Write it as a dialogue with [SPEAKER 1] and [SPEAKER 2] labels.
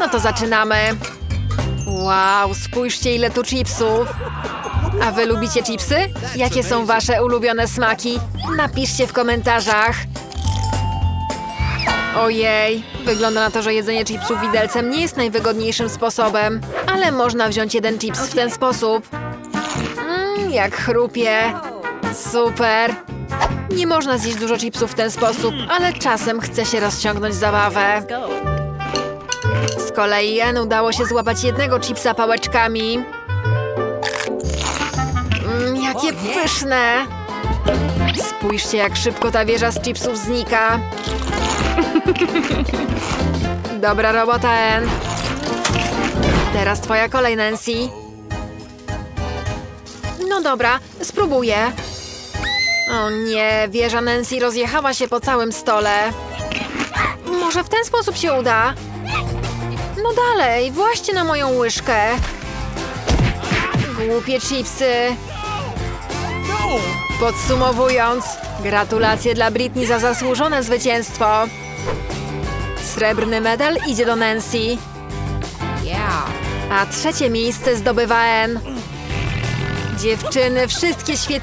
[SPEAKER 1] No to zaczynamy. Wow, spójrzcie ile tu chipsów. A wy lubicie chipsy? Jakie są wasze ulubione smaki? Napiszcie w komentarzach. Ojej, wygląda na to, że jedzenie chipsów widelcem nie jest najwygodniejszym sposobem. Ale można wziąć jeden chips w ten sposób. Mmm, jak chrupie. Super. Nie można zjeść dużo chipsów w ten sposób, ale czasem chce się rozciągnąć zabawę. Z kolei Jen udało się złapać jednego chipsa pałeczkami. Mm, jakie pyszne! Spójrzcie, jak szybko ta wieża z chipsów znika. Dobra robota, En. Teraz twoja kolej, Nancy. No dobra, spróbuję. O nie, wieża Nancy rozjechała się po całym stole. Może w ten sposób się uda? No dalej, właśnie na moją łyżkę. Głupie chipsy. Podsumowując, gratulacje dla Britney za zasłużone zwycięstwo. Srebrny medal idzie do Nancy. A trzecie miejsce zdobywa N. Dziewczyny, wszystkie świetnie